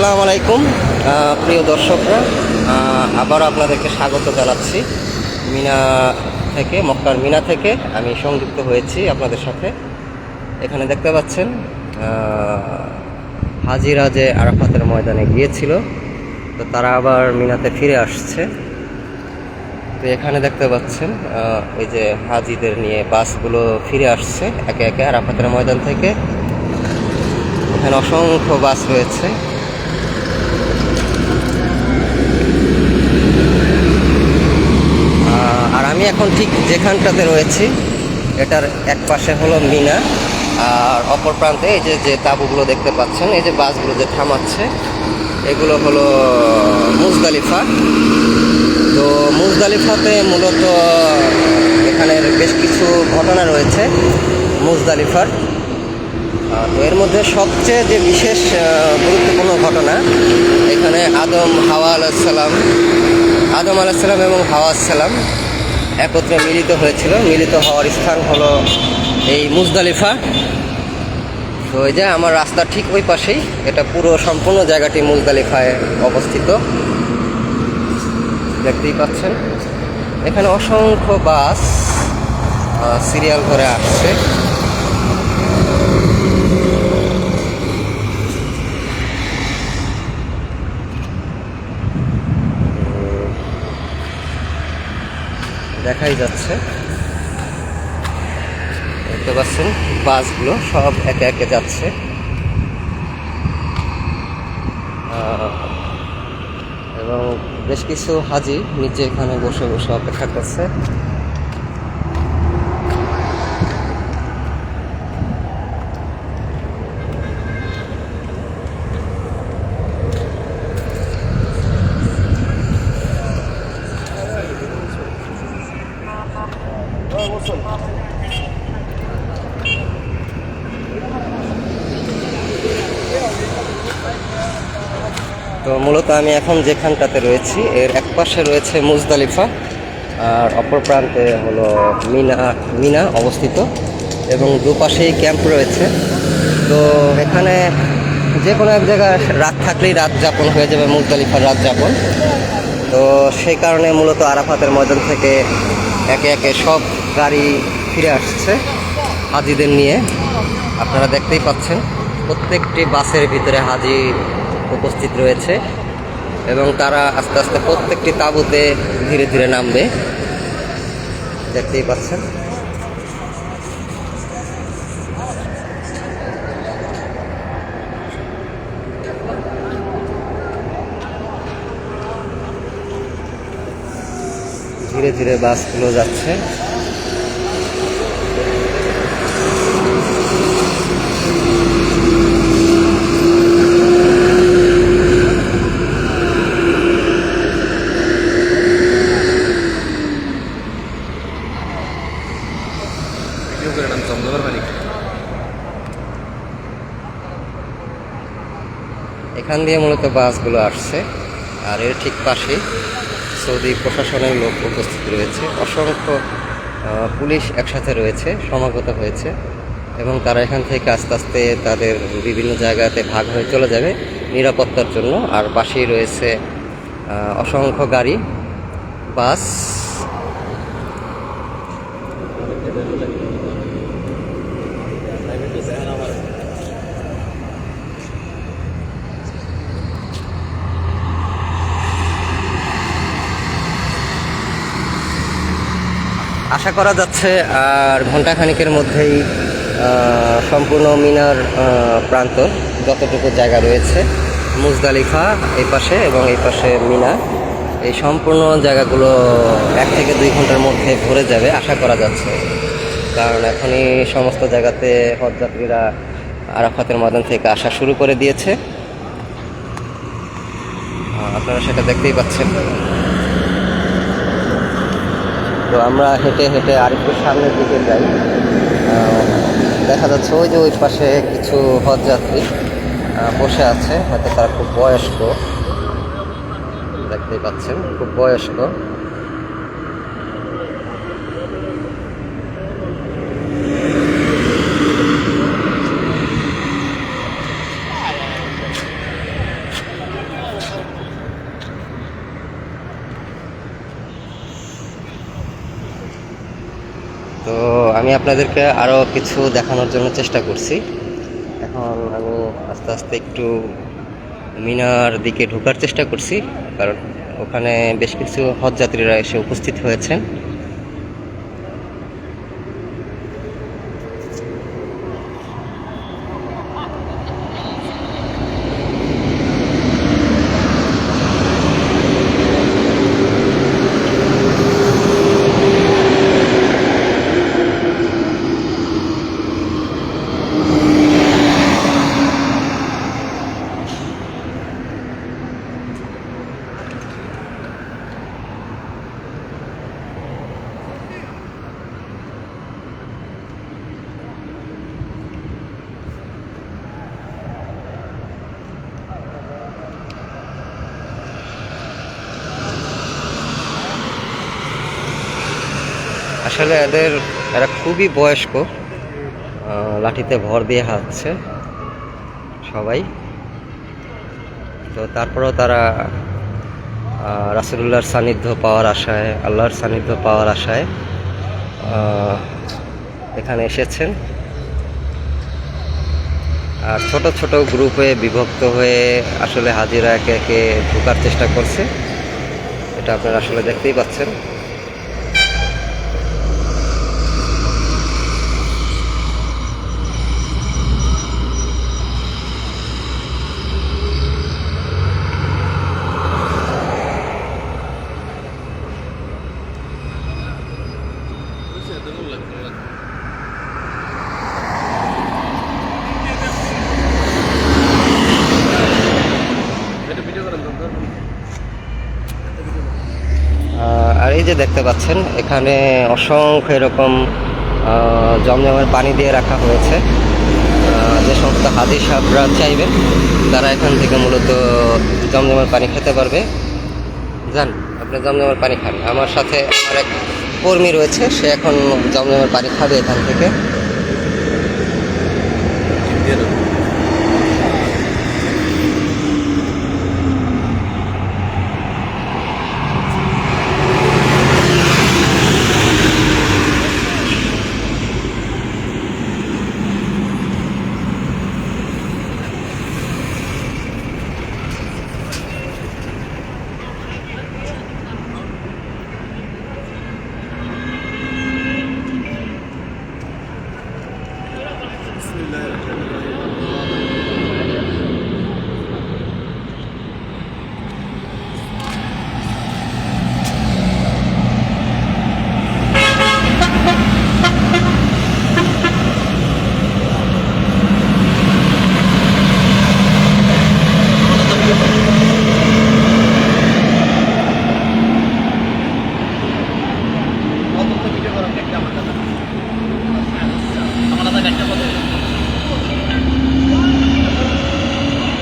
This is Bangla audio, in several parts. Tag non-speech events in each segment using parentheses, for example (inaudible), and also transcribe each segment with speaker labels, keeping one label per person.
Speaker 1: আসসালামু আলাইকুম। প্রিয় দর্শকরা আবার আপনাদেরকে স্বাগত জানাচ্ছি। মিনা থেকে, মক্কার মিনা থেকে আমি সংযুক্ত হয়েছি আপনাদের সাথে। এখানে দেখতে পাচ্ছেন হাজিরা যে আরাফাতের ময়দানে গিয়েছিল, তো তারা আবার মিনাতে ফিরে আসছে। তো এখানে দেখতে পাচ্ছেন ওই যে হাজিদের নিয়ে বাসগুলো ফিরে আসছে, একে একে আরাফাতের ময়দান থেকে। এখানে অসংখ্য বাস রয়েছে আহ, আর আমি এখন ঠিক যেখানটাতে রয়েছি, এটার এক পাশে হলো মিনা, আর অপর প্রান্তে এই যে যে তাঁবুগুলো দেখতে পাচ্ছেন, এই যে বাসগুলো যে থামাচ্ছে, এগুলো হলো মুজদালিফা। তো মুজদালিফাতে মূলত এখানের বেশ কিছু ঘটনা রয়েছে মুজদালিফার। তো এর মধ্যে সবচেয়ে যে বিশেষ গুরুত্বপূর্ণ ঘটনা, এখানে আদম, হাওয়া আলাইসাল্লাম আদম আলাইসাল্লাম এবং হাওয়া সালাম একত্রে মিলিত হয়েছিল। মিলিত হওয়ার স্থান হলো এই মুজদালিফা। তো এই যে আমার রাস্তা ঠিক ওই পাশেই, এটা পুরো সম্পূর্ণ জায়গাটি মুজদালিফায় অবস্থিত। দেখতেই পাচ্ছেন। এখানে অসংখ্য বাস সিরিয়াল করে আসছে। দেখাই যাচ্ছে। দেখতে পাচ্ছেন, বাসগুলো সব একে একে যাচ্ছে। এবং বেশ কিছু হাজি নিচে এখানে বসে বসে অপেক্ষা করছে। তো আমি এখন যেখানটাতে রয়েছি, এর এক পাশে রয়েছে মুজদালিফা, আর অপর প্রান্তে হলো মিনা মিনা অবস্থিত, এবং দুপাশেই ক্যাম্প রয়েছে। তো এখানে যে কোনো এক জায়গায় রাত থাকলেই রাত যাপন হয়ে যাবে, মুজদালিফার রাত যাপন। তো সেই কারণে মূলত আরাফাতের ময়দান থেকে একে একে সব গাড়ি ফিরে আসছে হাজিদের নিয়ে। আপনারা দেখতেই পাচ্ছেন, প্রত্যেকটি বাসের ভিতরে হাজি উপস্থিত রয়েছে। এবং তারা আস্তে আস্তে প্রত্যেকটি তাঁবুতে ধীরে ধীরে নামবে। দেখতেই পাচ্ছেন। ধীরে ধীরে বাসগুলো যাচ্ছে।
Speaker 2: করে নাম চন্দ্রবার মালিক
Speaker 1: এখান দিয়ে মূলত বাসগুলো আসছে। আর এর ঠিক পাশে সৌদি প্রশাসনের লোক উপস্থিত রয়েছে। অসংখ্য পুলিশ একসাথে রয়েছে, সমাগত হয়েছে। এবং তারা এখান থেকে আস্তে আস্তে তাদের বিভিন্ন জায়গাতে ভাগ হয়ে চলে যাবে নিরাপত্তার জন্য। আর পাশেই রয়েছে অসংখ্য গাড়ি, বাস আশা করা যাচ্ছে, আর ঘন্টাখানিকের মধ্যেই সম্পূর্ণ মিনার প্রান্ত যতটুকু জায়গা রয়েছে, মুজদালিফা এই পাশে এবং এই পাশে মিনা এই সম্পূর্ণ জায়গাগুলো এক থেকে দুই ঘণ্টার মধ্যে ভরে যাবে, আশা করা যাচ্ছে। কারণ এখনই সমস্ত জায়গাতে হজযাত্রীরা আরাফাতের ময়দান থেকে আসা শুরু করে দিয়েছে। আপনারা সেটা দেখতেই পাচ্ছেন। তো আমরা হেঁটে হেঁটে আরেকটু সামনের দিকে যাই। দেখা যাচ্ছে ওই যে ওই পাশে কিছু হজযাত্রী বসে আছে। হয়তো তারা খুব বয়স্ক। দেখতেই পাচ্ছেন, খুব বয়স্ক। আমি আপনাদেরকে আরও কিছু দেখানোর জন্য চেষ্টা করছি। এখন আমি আস্তে আস্তে একটু মিনার দিকে ঢোকার চেষ্টা করছি, কারণ ওখানে বেশ কিছু হজ যাত্রীরা এসে উপস্থিত হয়েছেন। আসলে এদের, এরা খুবই বয়স্ক। লাঠিতে ভর দিয়ে হাঁটছে সবাই। তো তারপরেও তারা রাসুলুল্লাহর সান্নিধ্য পাওয়ার আশায়, আল্লাহর সান্নিধ্য পাওয়ার আশায় এখানে এসেছেন। আর ছোট ছোট গ্রুপে বিভক্ত হয়ে আসলে হাজিরা একে একে ঢোকার চেষ্টা করছে। এটা আপনারা আসলে দেখতেই পাচ্ছেন
Speaker 2: এটা ভিডিও করেন তো
Speaker 1: আহ, আর এই যে দেখতে পাচ্ছেন, এখানে অসংখ্য এরকম জমজমের পানি দিয়ে রাখা হয়েছে। যে সমস্ত হাদি সাহরা চাইবেন তারা এখান থেকে মূলত জমজমের পানি খেতে পারবে। যান, আপনি জমজমের পানি খান। আমার সাথে আমার এক কর্মী রয়েছে, সে এখন জমজমের পানি খাবে এখান থেকে
Speaker 2: দিয়ে দেবো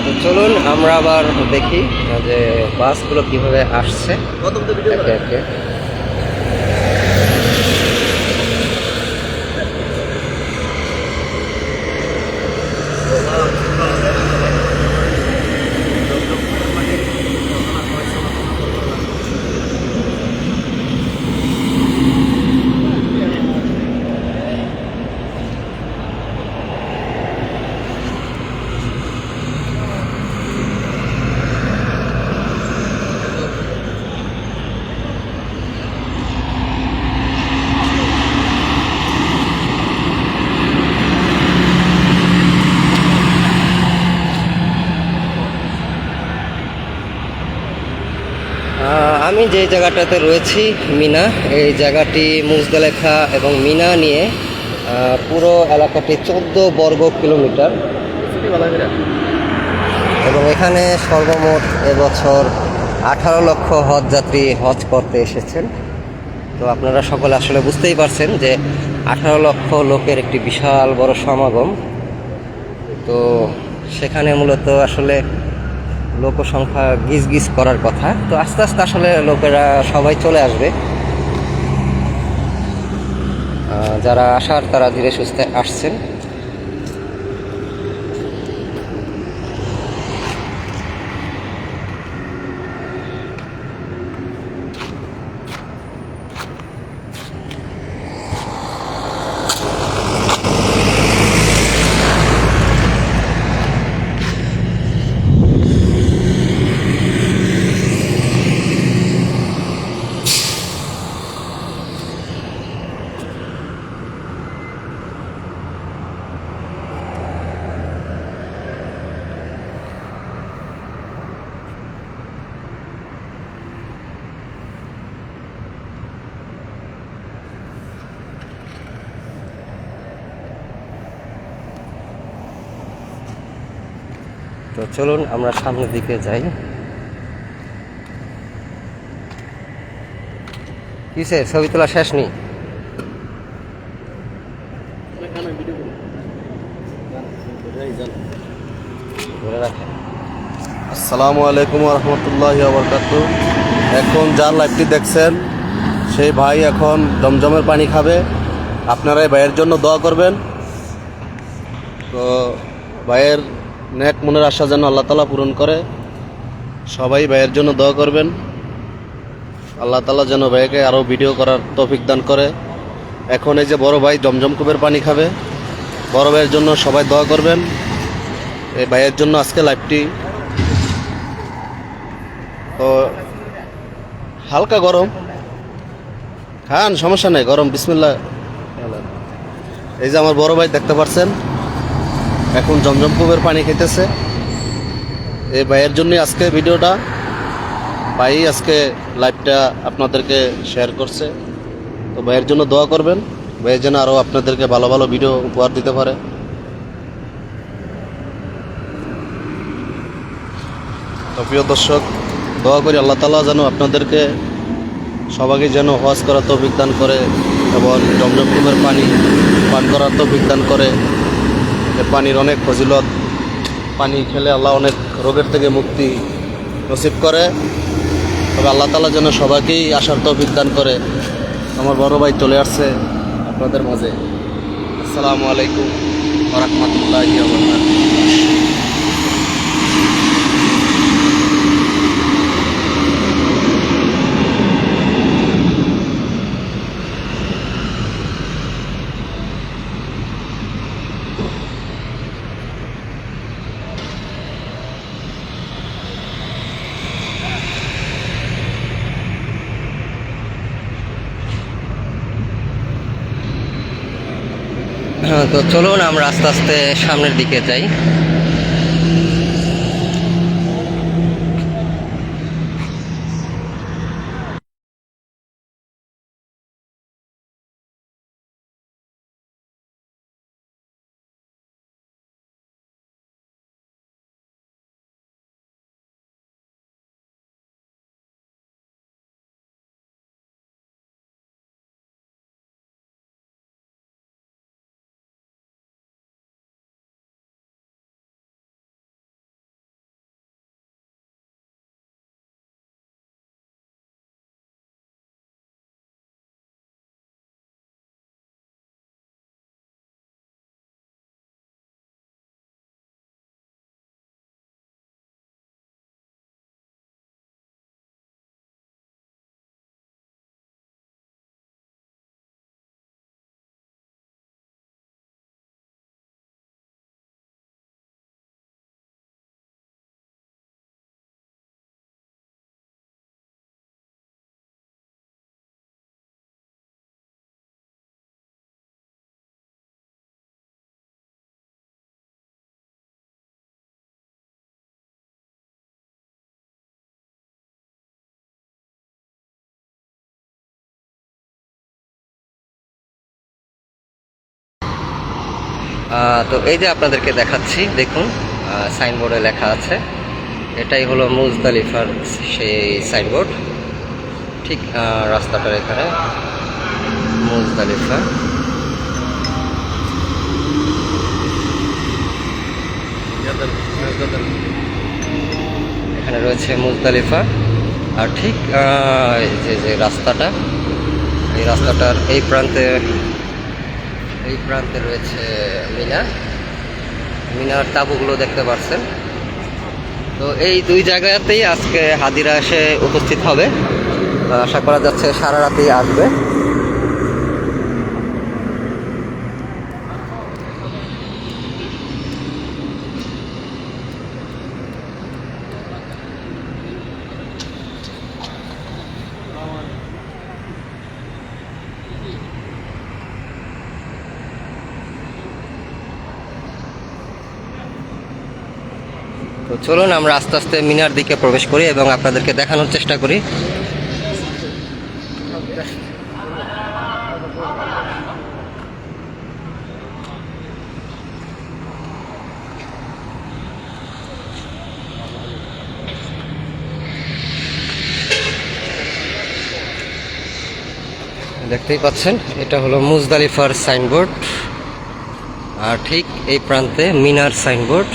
Speaker 1: তো চলুন আমরা আবার দেখি যে বাসগুলো কীভাবে আসছে। একে একে আহ, আমি যে জায়গাটাতে রয়েছি, মিনা, এই জায়গাটি মুজদালেখা এবং মিনা নিয়ে পুরো এলাকাটি চোদ্দ বর্গ কিলোমিটার। এবং এখানে সর্বমোট এবছর আঠারো লক্ষ হজ যাত্রী হজ করতে এসেছেন। তো আপনারা সকলে আসলে বুঝতেই পারছেন যে আঠারো লক্ষ লোকের একটি বিশাল বড় সমাগম। তো সেখানে মূলত আসলে লোক সংখ্যা গিজ গিজ করার কথা। তো আস্তে আস্তে আসলে লোকেরা সবাই চলে আসবে। যারা আসার তারা ধীরে সুস্থে আসছেন। চলুন আমরা সামনের দিকে যাই। কিসে ছবি তোলা শেষ নেই?
Speaker 2: আসসালামু আলাইকুম রহমতুল্লাহ এখন যার লাইভটি দেখছেন সেই ভাই এখন জমজমের পানি খাবে। আপনারা ভাইয়ের জন্য দোয়া করবেন। তো ভাইয়ের নেক মনের আশা যেন আল্লাহ তালা পূরণ করে। সবাই ভাইয়ের জন্য দোয়া করবেন। আল্লাহ তালা যেন ভাইকে আরও ভিডিও করার তৌফিক দান করে। এখন এই যে বড় ভাই জমজম পানি খাবে। বড় ভাইয়ের জন্য সবাই দোয়া করবেন। এই ভাইয়ের জন্য আজকে লাইভটি তো হালকা গরম। খান, সমস্যা নেই, গরম বিসমিল্লা এই যে আমার বড় ভাই দেখতে পাচ্ছেন এখন জমজম পানি খেতেছে। এই ভাইয়ের জন্য আজকে ভিডিওটা। ভাই, আজকে লাইভটা আপনাদেরকে শেয়ার করছে। তো ভাইয়ের জন্য দোয়া করবেন। ভাইয়ের যেন আরও আপনাদেরকে ভালো ভালো ভিডিও উপহার দিতে পারে। তো প্রিয় দর্শক, দোয়া করি আল্লাহ তালা যেন আপনাদেরকে সবাইকে যেন হজ করার তো দান করে এবং জমজম পানি পান করার তো দান করে। পানির অনেক ফজিলত। পানি খেলে আল্লাহ অনেক রোগের থেকে মুক্তি নসিব করে। তবে আল্লাহ তালা যেন সবাইকেই আসার তো দান করে। আমার বড় ভাই চলে আসছে আপনাদের মাঝে। আসসালামু আলাইকুম রহমতুল্লাহ
Speaker 1: তো চলুন আমরা আস্তে আস্তে সামনের দিকে যাই। তো এই যে আপনাদেরকে দেখাচ্ছি, দেখুন সাইনবোর্ডে লেখা আছে। এটাই হলো মুজদালিফার সেই সাইনবোর্ড ঠিক রাস্তাটার এখানে মুজদালিফা এখানে রয়েছে মুজদালিফা আর ঠিক যে যে রাস্তাটা, এই রাস্তাটার এই প্রান্তে এই প্রান্তে রয়েছে মিনা। মিনার তাঁবুগুলো দেখতে পাচ্ছেন। তো এই দুই জায়গাতেই আজকে হাদিরা এসে উপস্থিত হবে। আশা করা যাচ্ছে সারা রাতেই আসবে। তো চলুন, আমরা আস্তে আস্তে মিনার দিকে প্রবেশ করি এবং আপনাদেরকে দেখানোর চেষ্টা করি। দেখতেই পাচ্ছেন, এটা হলো মুজদালিফার সাইনবোর্ড। আর ঠিক এই প্রান্তে মিনার সাইনবোর্ড।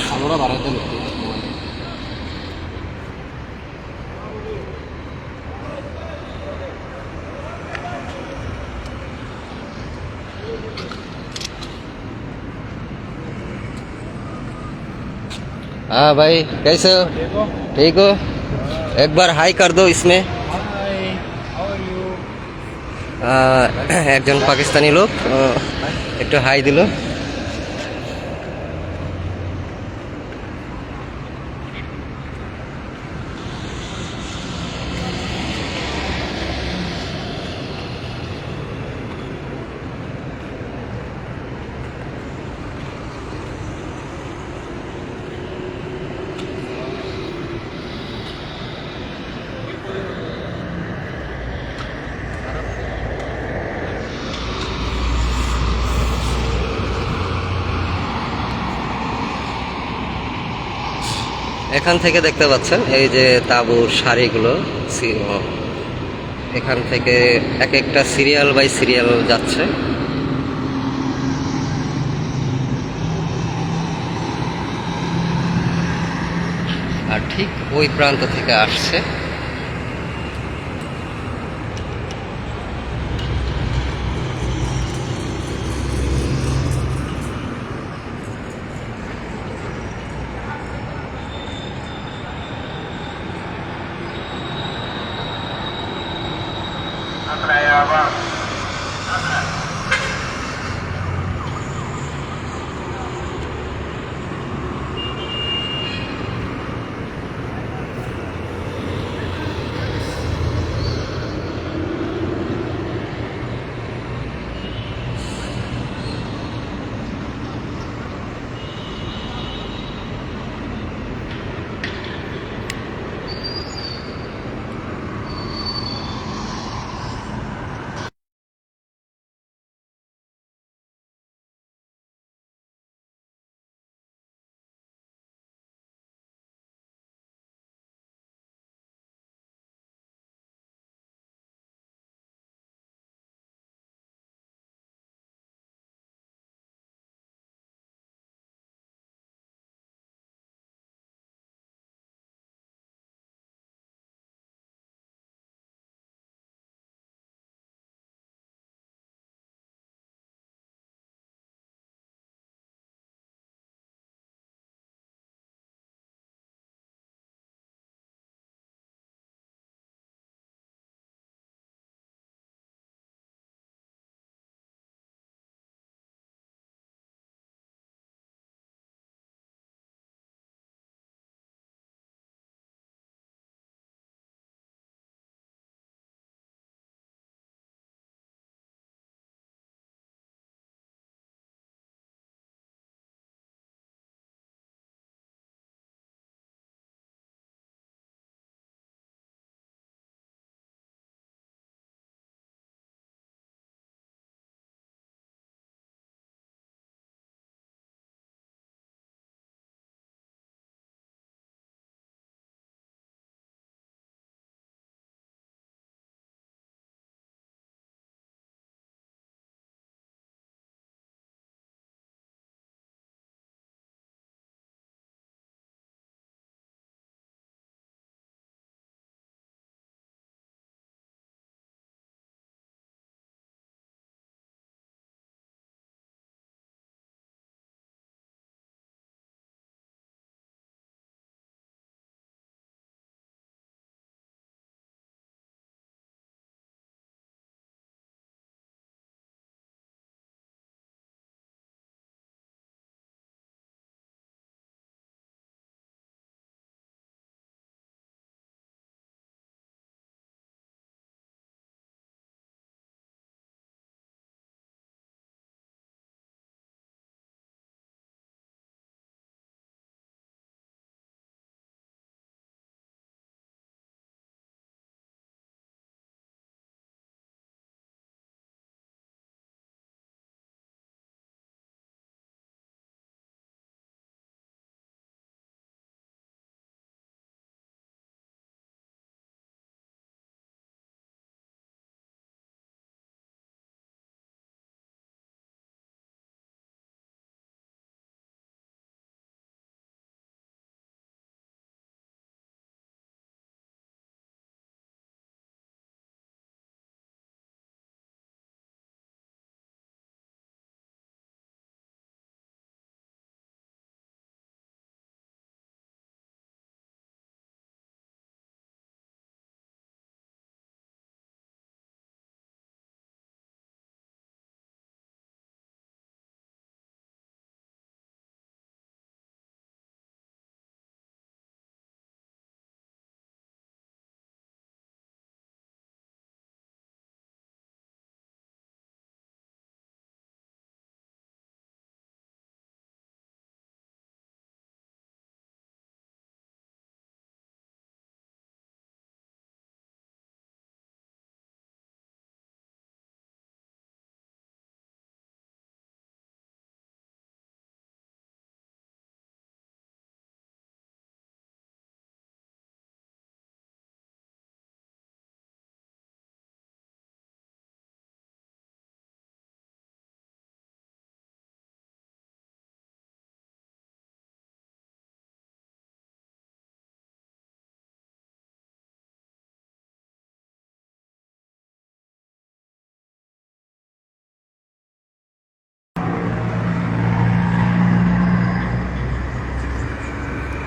Speaker 1: हाँ भाई कैसे हो ठीक हो एक बार हाई कर दो इसमें আহ, (clears throat) একজন পাকিস্তানি লোক আহ, একটু হাই দিল এখান থেকে দেখতে পাচ্ছেন, এই যে তাঁবুর শাড়িগুলো এখান থেকে এক একটা সিরিয়াল বাই সিরিয়াল যাচ্ছে। আর ঠিক ওই প্রান্ত থেকে আসছে।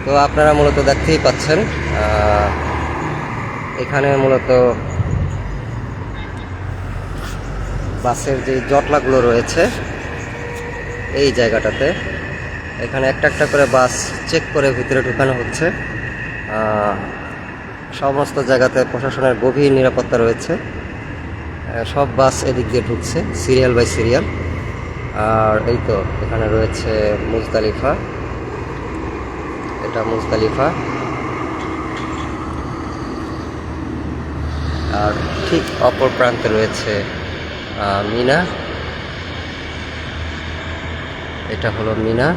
Speaker 1: তো আপনারা মূলত দেখতেই পাচ্ছেন এখানে মূলত বাসের যে জটলাগুলো রয়েছে এই জায়গাটাতে। এখানে একটা একটা করে বাস চেক করে ভিতরে ঢুকানো হচ্ছে। সমস্ত জায়গাতে প্রশাসনের গভীর নিরাপত্তা রয়েছে। সব বাস এদিক দিয়ে ঢুকছে, সিরিয়াল বাই সিরিয়াল। আর এই তো এখানে রয়েছে মুজদালিফা এটা মুজদালিফা আর ঠিক অপর প্রান্তে রয়েছে মিনা। এটা হলো মিনা।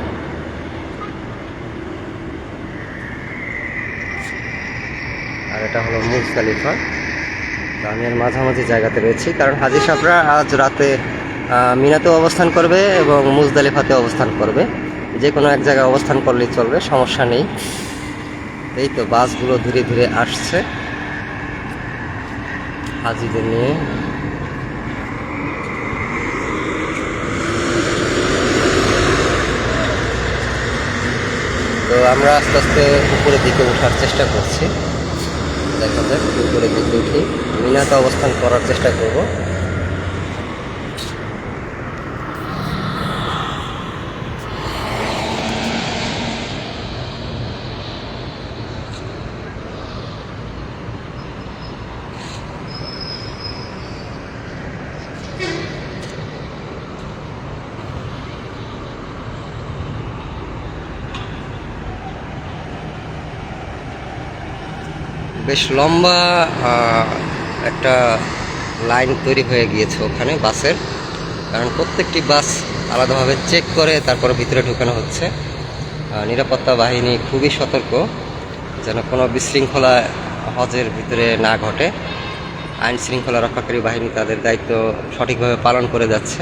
Speaker 1: আর এটা হলো মুজদালিফা আমি এর মাঝামাঝি জায়গাতে রয়েছি, কারণ হাজি সাহরা আজ রাতে মিনাতেও অবস্থান করবে এবং মুজদালিফাতে অবস্থান করবে। যে কোনো এক জায়গায় অবস্থান করলেই চলবে, সমস্যা নেই। এই তো বাসগুলো ধীরে ধীরে আসছে। হাজিদের নিয়ে। তো আমরা আস্তে আস্তে উপরের দিকে ওঠার চেষ্টা করছি। দেখা যাক, উপরের দিকে উঠি। মিনাতে অবস্থান করার চেষ্টা করব। বেশ লম্বা একটা লাইন তৈরি হয়ে গিয়েছে ওখানে বাসের। কারণ প্রত্যেকটি বাস আলাদাভাবে চেক করে, তারপরে ভিতরে ঢুকানো হচ্ছে। নিরাপত্তা বাহিনী খুবই সতর্ক, যেন কোনো বিশৃঙ্খলা হজের ভিতরে না ঘটে। আইন শৃঙ্খলা রক্ষাকারী বাহিনী তাদের দায়িত্ব সঠিকভাবে পালন করে যাচ্ছে।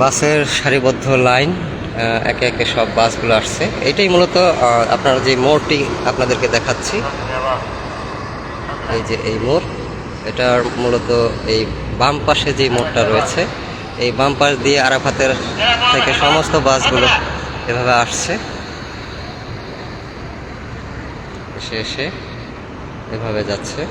Speaker 1: বাসের সারিবদ্ধ লাইন একে একে সব বাসগুলো আসছে। এটাই মূলত আপনার যে মোড়টি আপনাদেরকে দেখাচ্ছি। এই যে এই মোড়, এটার মূলত এই বাম পাশে যে মোড়টা রয়েছে, এই বাম পাশ দিয়ে আরাফাতের থেকে সমস্ত বাসগুলো এভাবে আসছে। এসে এসে এভাবে যাচ্ছে।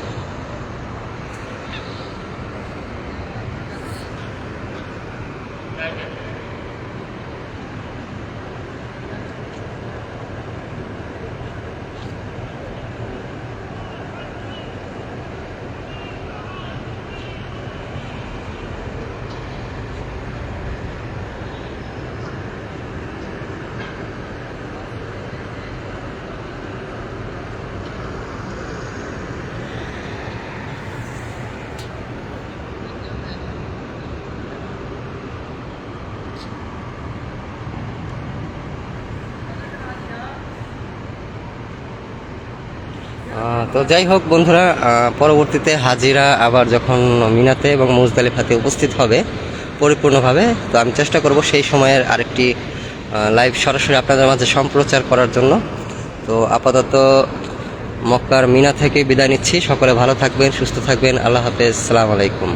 Speaker 1: তো যাই হোক বন্ধুরা পরবর্তীতে হাজিরা আবার যখন মিনাতে এবং মুজদালিফাতে উপস্থিত হবে পরিপূর্ণভাবে, তো আমি চেষ্টা করব সেই সময়ের আরেকটি লাইভ সরাসরি আপনাদের মাঝে সম্প্রচার করার জন্য। তো আপাতত মক্কার মিনা থেকে বিদায় নিচ্ছি। সকলে ভালো থাকবেন, সুস্থ থাকবেন। আল্লাহ হাফেজ। সালাম আলাইকুম।